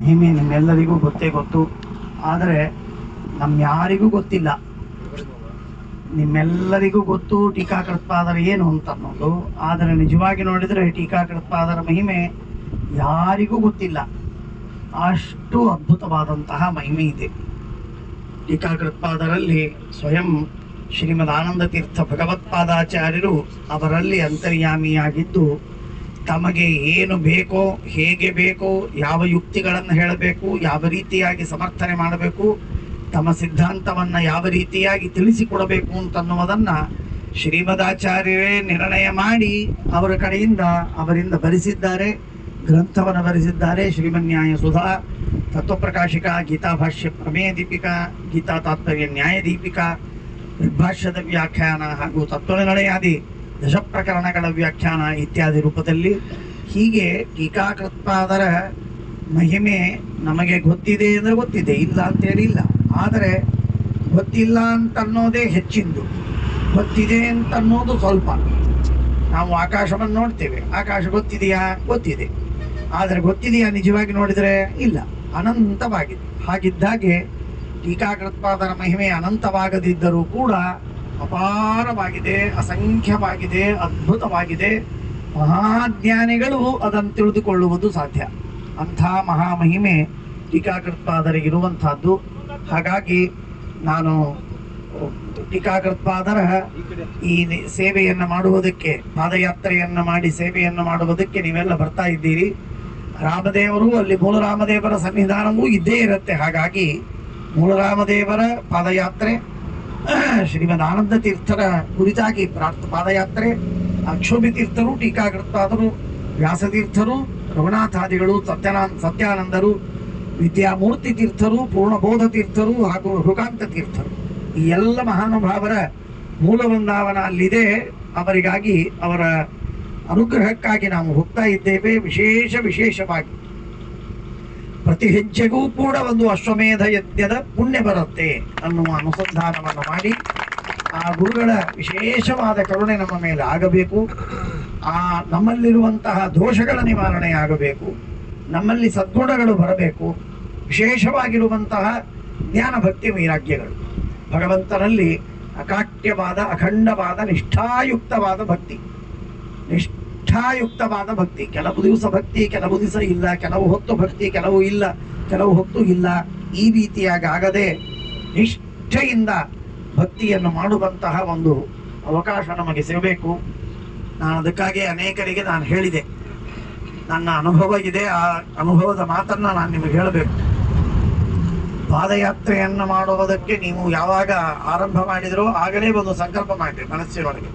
ಮಹಿಮೆ ನಿಮ್ಮೆಲ್ಲರಿಗೂ ಗೊತ್ತೇ ಗೊತ್ತು. ಆದರೆ ನಮ್ಮ ಯಾರಿಗೂ ಗೊತ್ತಿಲ್ಲ. ನಿಮ್ಮೆಲ್ಲರಿಗೂ ಗೊತ್ತು ಟೀಕಾಕೃತ್ಪಾದರ ಏನು ಅಂತ ಅನ್ನೋದು. ಆದರೆ ನಿಜವಾಗಿ ನೋಡಿದರೆ ಟೀಕಾಕೃತ್ಪಾದರ ಮಹಿಮೆ ಯಾರಿಗೂ ಗೊತ್ತಿಲ್ಲ. ಅಷ್ಟು ಅದ್ಭುತವಾದಂತಹ ಮಹಿಮೆ ಇದೆ. ಟೀಕಾಕೃತ್ಪಾದರಲ್ಲಿ ಸ್ವಯಂ ಶ್ರೀಮದ್ ಆನಂದ ತೀರ್ಥ ಭಗವತ್ಪಾದಾಚಾರ್ಯರು ಅವರಲ್ಲಿ ಅಂತರ್ಯಾಮಿಯಾಗಿದ್ದು ತಮಗೆ ಏನು ಬೇಕೋ, ಹೇಗೆ ಬೇಕೋ, ಯಾವ ಯುಕ್ತಿಗಳನ್ನು ಹೇಳಬೇಕು, ಯಾವ ರೀತಿಯಾಗಿ ಸಮರ್ಥನೆ ಮಾಡಬೇಕು, ತಮ್ಮ ಸಿದ್ಧಾಂತವನ್ನು ಯಾವ ರೀತಿಯಾಗಿ ತಿಳಿಸಿಕೊಡಬೇಕು ಅಂತನ್ನುವುದನ್ನು ಶ್ರೀಮದಾಚಾರ್ಯರೇ ನಿರ್ಣಯ ಮಾಡಿ ಅವರ ಕಡೆಯಿಂದ ಅವರಿಂದ ಬರೆಸಿದ್ದಾರೆ, ಗ್ರಂಥವನ್ನು ಬರೆಸಿದ್ದಾರೆ ಶ್ರೀಮನ್ಯಾಯ ಸುಧಾ, ತತ್ವಪ್ರಕಾಶಿಕ ಗೀತಾಭಾಷ್ಯ ಪ್ರಮೇಯ ದೀಪಿಕಾ, ಗೀತಾ ತಾತ್ಪರ್ಯ ನ್ಯಾಯ ದೀಪಿಕಾ ವಿಭಾಷ್ಯದ ವ್ಯಾಖ್ಯಾನ ಹಾಗೂ ತತ್ವನಿರ್ಣಯಾದಿ ದಶ ಪ್ರಕರಣಗಳ ವ್ಯಾಖ್ಯಾನ ಇತ್ಯಾದಿ ರೂಪದಲ್ಲಿ ಹೀಗೆ ಟೀಕಾಕೃತ್ಪಾದರ ಮಹಿಮೆ ನಮಗೆ ಗೊತ್ತಿದೆ ಅಂದರೆ ಗೊತ್ತಿದೆ, ಇಲ್ಲ ಅಂತ ಇಲ್ಲ. ಆದರೆ ಗೊತ್ತಿಲ್ಲ ಅಂತನ್ನೋದೇ ಹೆಚ್ಚಿಂದು. ಗೊತ್ತಿದೆ ಅಂತನ್ನೋದು ಸ್ವಲ್ಪ. ನಾವು ಆಕಾಶವನ್ನು ನೋಡ್ತೇವೆ. ಆಕಾಶ ಗೊತ್ತಿದೆಯಾ? ಗೊತ್ತಿದೆ. ಆದರೆ ಗೊತ್ತಿದೆಯಾ ನಿಜವಾಗಿ ನೋಡಿದರೆ ಇಲ್ಲ. ಅನಂತವಾಗಿದೆ. ಹಾಗಿದ್ದಾಗೆ ಟೀಕಾಕೃತ್ಪಾದರ ಮಹಿಮೆ ಅನಂತವಾಗದಿದ್ದರೂ ಕೂಡ ಅಪಾರವಾಗಿದೆ, ಅಸಂಖ್ಯವಾಗಿದೆ, ಅದ್ಭುತವಾಗಿದೆ. ಮಹಾಜ್ಞಾನಿಗಳು ಅದನ್ನು ತಿಳಿದುಕೊಳ್ಳುವುದು ಸಾಧ್ಯ. ಅಂಥ ಮಹಾಮಹಿಮೆ ಟೀಕಾಕೃತ್ಪಾದರಿಗಿರುವಂತಹದ್ದು ಹಾಗಾಗಿ ನಾನು ಟೀಕಾಕೃತ್ಪಾದರ ಈ ಸೇವೆಯನ್ನು ಮಾಡುವುದಕ್ಕೆ, ಪಾದಯಾತ್ರೆಯನ್ನು ಮಾಡಿ ಸೇವೆಯನ್ನು ಮಾಡುವುದಕ್ಕೆ ನೀವೆಲ್ಲ ಬರ್ತಾ ಇದ್ದೀರಿ. ರಾಮದೇವರು, ಅಲ್ಲಿ ಮೂಲರಾಮದೇವರ ಸನ್ನಿಧಾನವೂ ಇದ್ದೇ ಇರುತ್ತೆ. ಹಾಗಾಗಿ ಮೂಲರಾಮದೇವರ ಪಾದಯಾತ್ರೆ ಶ್ರೀಮದ್ ಆನಂದ ತೀರ್ಥರ ಕುರಿತಾಗಿ ಪ್ರಾರ್ಥ ಪಾದಯಾತ್ರೆ, ಅಕ್ಷೋಭಿ ತೀರ್ಥರು ಟೀಕಾಕೃತ್ತಾದರು ವ್ಯಾಸತೀರ್ಥರು, ರಘುನಾಥಾದಿಗಳು, ಸತ್ಯನಾ, ಸತ್ಯಾನಂದರು, ವಿದ್ಯಾಮೂರ್ತಿ ತೀರ್ಥರು, ಪೂರ್ಣಬೋಧ ತೀರ್ಥರು ಹಾಗೂ ಹೃಗಾಂತ ತೀರ್ಥರು. ಈ ಎಲ್ಲ ಮಹಾನುಭಾವರ ಮೂಲ ವೃಂದಾವನ ಅಲ್ಲಿದೆ. ಅವರಿಗಾಗಿ ಅವರ ಅನುಗ್ರಹಕ್ಕಾಗಿ ನಾವು ಹೋಗ್ತಾ ಇದ್ದೇವೆ. ವಿಶೇಷ ವಿಶೇಷವಾಗಿ ಪ್ರತಿ ಹೆಜ್ಜೆಗೂ ಕೂಡ ಒಂದು ಅಶ್ವಮೇಧ ಯಜ್ಞದ ಪುಣ್ಯ ಬರುತ್ತೆ ಅನ್ನುವ ಅನುಸಂಧಾನವನ್ನು ಮಾಡಿ ಆ ಗುರುಗಳ ವಿಶೇಷವಾದ ಕರುಣೆ ನಮ್ಮ ಮೇಲೆ ಆಗಬೇಕು. ಆ ನಮ್ಮಲ್ಲಿರುವಂತಹ ದೋಷಗಳ ನಿವಾರಣೆ ಆಗಬೇಕು. ನಮ್ಮಲ್ಲಿ ಸದ್ಗುಣಗಳು ಬರಬೇಕು. ವಿಶೇಷವಾಗಿರುವಂತಹ ಜ್ಞಾನ ಭಕ್ತಿ ವೈರಾಗ್ಯಗಳು. ಭಗವಂತನಲ್ಲಿ ಅಕಾಟ್ಯವಾದ, ಅಖಂಡವಾದ, ನಿಷ್ಠಾಯುಕ್ತವಾದ ಭಕ್ತಿ. ನಿಷ್ಠಾಯುಕ್ತವಾದ ಭಕ್ತಿ. ಕೆಲವು ದಿವಸ ಭಕ್ತಿ, ಕೆಲವು ದಿವಸ ಇಲ್ಲ. ಕೆಲವು ಹೊತ್ತು ಭಕ್ತಿ, ಕೆಲವು ಇಲ್ಲ. ಕೆಲವು ಹೊತ್ತು ಇಲ್ಲ. ಈ ರೀತಿಯಾಗಿ ಆಗದೆ ನಿಷ್ಠೆಯಿಂದ ಭಕ್ತಿಯನ್ನು ಮಾಡುವಂತಹ ಒಂದು ಅವಕಾಶ ನಮಗೆ ಸಿಗಬೇಕು. ನಾನು ಅದಕ್ಕಾಗಿ ಅನೇಕರಿಗೆ ನಾನು ಹೇಳಿದೆ. ನನ್ನ ಅನುಭವ ಇದೆ. ಆ ಅನುಭವದ ಮಾತನ್ನ ನಾನು ನಿಮಗೆ ಹೇಳಬೇಕು. ಪಾದಯಾತ್ರೆಯನ್ನು ಮಾಡುವುದಕ್ಕೆ ನೀವು ಯಾವಾಗ ಆರಂಭ ಮಾಡಿದರೋ, ಆಗಲೇ ಒಂದು ಸಂಕಲ್ಪ ಮಾಡಿದೆ ಮನಸ್ಸಿನೊಳಗೆ.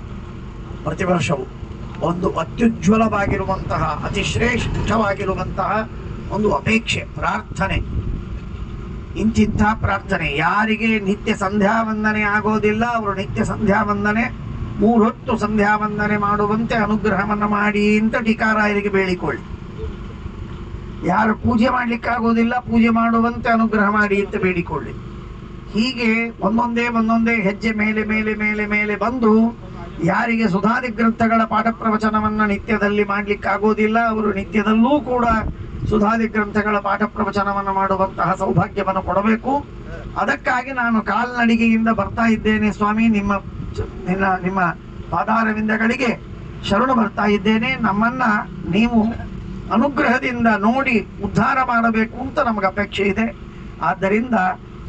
ಪ್ರತಿ ವರ್ಷವೂ. ಒಂದು ಅತ್ಯುಜ್ವಲವಾಗಿರುವಂತಹ ಅತಿ ಶ್ರೇಷ್ಠವಾಗಿರುವಂತಹ ಒಂದು ಅಪೇಕ್ಷೆ, ಪ್ರಾರ್ಥನೆ. ಇಂತಿಂಥ ಪ್ರಾರ್ಥನೆ. ಯಾರಿಗೆ ನಿತ್ಯ ಸಂಧ್ಯಾ ವಂದನೆ ಆಗೋದಿಲ್ಲ, ಅವರು ನಿತ್ಯ ಸಂಧ್ಯಾ ವಂದನೆ ಮೂರೊತ್ತು ಸಂಧ್ಯಾ ವಂದನೆ ಮಾಡುವಂತೆ ಅನುಗ್ರಹವನ್ನು ಮಾಡಿ ಅಂತ ಟೀಕಾರಾಯರಿಗೆ ಬೇಡಿಕೊಳ್ಳಿ. ಯಾರು ಪೂಜೆ ಮಾಡ್ಲಿಕ್ಕಾಗೋದಿಲ್ಲ, ಪೂಜೆ ಮಾಡುವಂತೆ ಅನುಗ್ರಹ ಮಾಡಿ ಅಂತ ಬೇಡಿಕೊಳ್ಳಿ. ಹೀಗೆ ಒಂದೊಂದೇ ಒಂದೊಂದೇ ಹೆಜ್ಜೆ ಮೇಲೆ ಮೇಲೆ ಮೇಲೆ ಮೇಲೆ ಬಂದು ಯಾರಿಗೆ ಸುಧಾದಿ ಗ್ರಂಥಗಳ ಪಾಠ ಪ್ರವಚನವನ್ನ ನಿತ್ಯದಲ್ಲಿ ಮಾಡ್ಲಿಕ್ಕಾಗೋದಿಲ್ಲ ಅವರು ನಿತ್ಯದಲ್ಲೂ ಕೂಡ ಸುಧಾದಿ ಗ್ರಂಥಗಳ ಪಾಠ ಪ್ರವಚನವನ್ನು ಮಾಡುವಂತಹ ಸೌಭಾಗ್ಯವನ್ನು ಕೊಡಬೇಕು. ಅದಕ್ಕಾಗಿ ನಾನು ಕಾಲ್ನಡಿಗೆಯಿಂದ ಬರ್ತಾ ಇದ್ದೇನೆ ಸ್ವಾಮಿ. ನಿಮ್ಮ ನಿನ್ನ, ನಿಮ್ಮ ಪಾದಾರವಿಂದಗಳಿಗೆ ಶರಣು ಬರ್ತಾ ಇದ್ದೇನೆ. ನಮ್ಮನ್ನ ನೀವು ಅನುಗ್ರಹದಿಂದ ನೋಡಿ ಉದ್ಧಾರ ಮಾಡಬೇಕು ಅಂತ ನಮಗೆ ಅಪೇಕ್ಷೆ ಇದೆ. ಆದ್ದರಿಂದ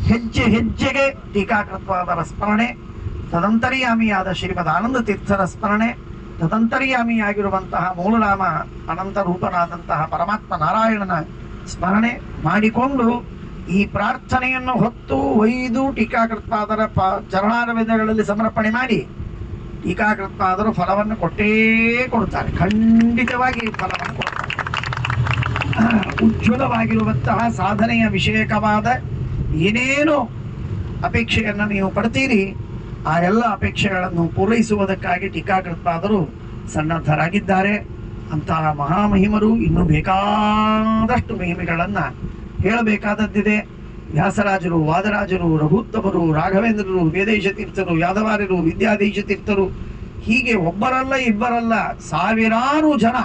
ಹೆಜ್ಜೆ ಹೆಜ್ಜೆಗೆ ಟೀಕಾಕೃತ್ವಾದರ ಸ್ಮರಣೆ. ತದಂತರ್ಯಾಮಿಯಾದ ಶ್ರೀಮದ್ ಆನಂದ ತೀರ್ಥರ ಸ್ಮರಣೆ ತದಂತರ್ಯಾಮಿಯಾಗಿರುವಂತಹ ಮೂಲರಾಮ ಅನಂತ ರೂಪನಾದಂತಹ ಪರಮಾತ್ಮ ನಾರಾಯಣನ ಸ್ಮರಣೆ ಮಾಡಿಕೊಂಡು ಈ ಪ್ರಾರ್ಥನೆಯನ್ನು ಹೊತ್ತು ಒಯ್ದು ಟೀಕಾಕೃತ್ಪಾದರ ಪ ಚರಣಾರವಿಂದಗಳಲ್ಲಿ ಸಮರ್ಪಣೆ ಮಾಡಿ ಟೀಕಾಕೃತ್ಪಾದರು ಫಲವನ್ನು ಕೊಟ್ಟೇ ಕೊಡುತ್ತಾರೆ. ಖಂಡಿತವಾಗಿ ಫಲವನ್ನು ಕೊಡ್ತಾರೆ. ಉಜ್ವಲವಾಗಿರುವಂತಹ ಸಾಧನೆಯ ವಿಷಯಕವಾದ ಏನೇನು ಅಪೇಕ್ಷೆಯನ್ನು ನೀವು ಪಡ್ತೀರಿ ಆ ಎಲ್ಲ ಅಪೇಕ್ಷೆಗಳನ್ನು ಪೂರೈಸುವುದಕ್ಕಾಗಿ ಟೀಕಾಕೃತ್ಪಾದರು ಸನ್ನದ್ಧರಾಗಿದ್ದಾರೆ. ಅಂತಹ ಮಹಾಮಹಿಮರು ಇನ್ನೂ ಬೇಕಾದಷ್ಟು ಮಹಿಮೆಗಳನ್ನು ಹೇಳಬೇಕಾದದ್ದಿದೆ. ವ್ಯಾಸರಾಜರು, ವಾದರಾಜರು, ರಘುತ್ತಮರು, ರಾಘವೇಂದ್ರರು ವೇದೇಶ ತೀರ್ಥರು ಯಾದವಾರ್ಯರು ವಿದ್ಯಾದೇಶ ತೀರ್ಥರು ಹೀಗೆ ಒಬ್ಬರಲ್ಲ ಇಬ್ಬರಲ್ಲ ಸಾವಿರಾರು ಜನ.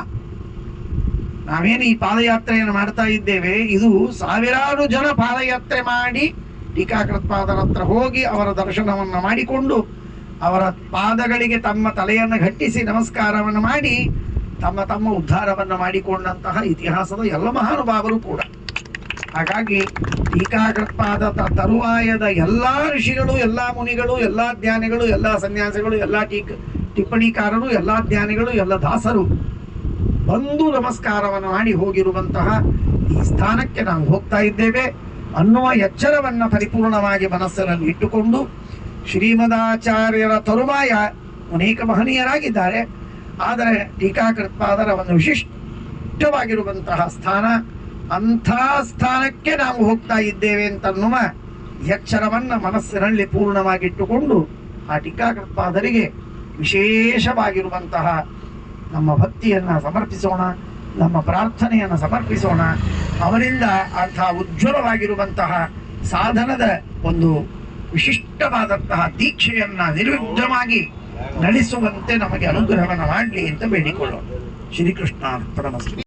ನಾವೇನು ಈ ಪಾದಯಾತ್ರೆಯನ್ನು ಮಾಡ್ತಾ ಇದ್ದೇವೆ? ಇದು ಸಾವಿರಾರು ಜನ ಪಾದಯಾತ್ರೆ ಮಾಡಿ ಟೀಕಾಕೃತ್ಪಾದರ ಹತ್ರ ಹೋಗಿ ಅವರ ದರ್ಶನವನ್ನು ಮಾಡಿಕೊಂಡು ಅವರ ಪಾದಗಳಿಗೆ ತಮ್ಮ ತಲೆಯನ್ನು ಘಟ್ಟಿಸಿ ನಮಸ್ಕಾರವನ್ನು ಮಾಡಿ ತಮ್ಮ ತಮ್ಮ ಉದ್ಧಾರವನ್ನು ಮಾಡಿಕೊಂಡಂತಹ ಇತಿಹಾಸದ ಎಲ್ಲ ಮಹಾನುಭಾವರು ಕೂಡ. ಹಾಗಾಗಿ ಟೀಕಾಕೃತ್ಪಾದ ತರುವಾಯದ ಎಲ್ಲಾ ಋಷಿಗಳು, ಎಲ್ಲಾ ಮುನಿಗಳು, ಎಲ್ಲಾ ಜ್ಞಾನಿಗಳು, ಎಲ್ಲಾ ಸನ್ಯಾಸಿಗಳು, ಎಲ್ಲಾ ಟೀಕ್ ಟಿಪ್ಪಣಿಕಾರರು, ಎಲ್ಲಾ ಜ್ಞಾನಿಗಳು, ಎಲ್ಲ ದಾಸರು ಬಂದು ನಮಸ್ಕಾರವನ್ನು ಮಾಡಿ ಹೋಗಿರುವಂತಹ ಈ ಸ್ಥಾನಕ್ಕೆ ನಾವು ಹೋಗ್ತಾ ಇದ್ದೇವೆ. ಅನ್ನುವ ಎಚ್ಚರವನ್ನ ಪರಿಪೂರ್ಣವಾಗಿ ಮನಸ್ಸಿನಲ್ಲಿ ಇಟ್ಟುಕೊಂಡು ಶ್ರೀಮದಾಚಾರ್ಯರ ತರುವಾಯ ಅನೇಕ ಮಹನೀಯರಾಗಿದ್ದಾರೆ. ಆದರೆ ಟೀಕಾಕೃತ್ಪಾದರ ಒಂದು ವಿಶಿಷ್ಟವಾಗಿರುವಂತಹ ಸ್ಥಾನ, ಅಂಥ ಸ್ಥಾನಕ್ಕೆ ನಾವು ಹೋಗ್ತಾ ಇದ್ದೇವೆ ಅಂತನ್ನುವ ಎಚ್ಚರವನ್ನ ಮನಸ್ಸಿನಲ್ಲಿ ಪೂರ್ಣವಾಗಿಟ್ಟುಕೊಂಡು ಆ ಟೀಕಾಕೃತ್ಪಾದರಿಗೆ ವಿಶೇಷವಾಗಿರುವಂತಹ ನಮ್ಮ ಭಕ್ತಿಯನ್ನ ಸಮರ್ಪಿಸೋಣ. ನಮ್ಮ ಪ್ರಾರ್ಥನೆಯನ್ನು ಸಮರ್ಪಿಸೋಣ. ಅವರಿಂದ ಅಂತಹ ಉಜ್ವಲವಾಗಿರುವಂತಹ ಸಾಧನದ ಒಂದು ವಿಶಿಷ್ಟವಾದಂತಹ ದೀಕ್ಷೆಯನ್ನ ನಿರ್ವಿಘ್ನವಾಗಿ ನಡೆಸುವಂತೆ ನಮಗೆ ಅನುಗ್ರಹವನ್ನು ಮಾಡಲಿ ಅಂತ ಬೇಡಿಕೊಳ್ಳೋಣ. ಶ್ರೀಕೃಷ್ಣ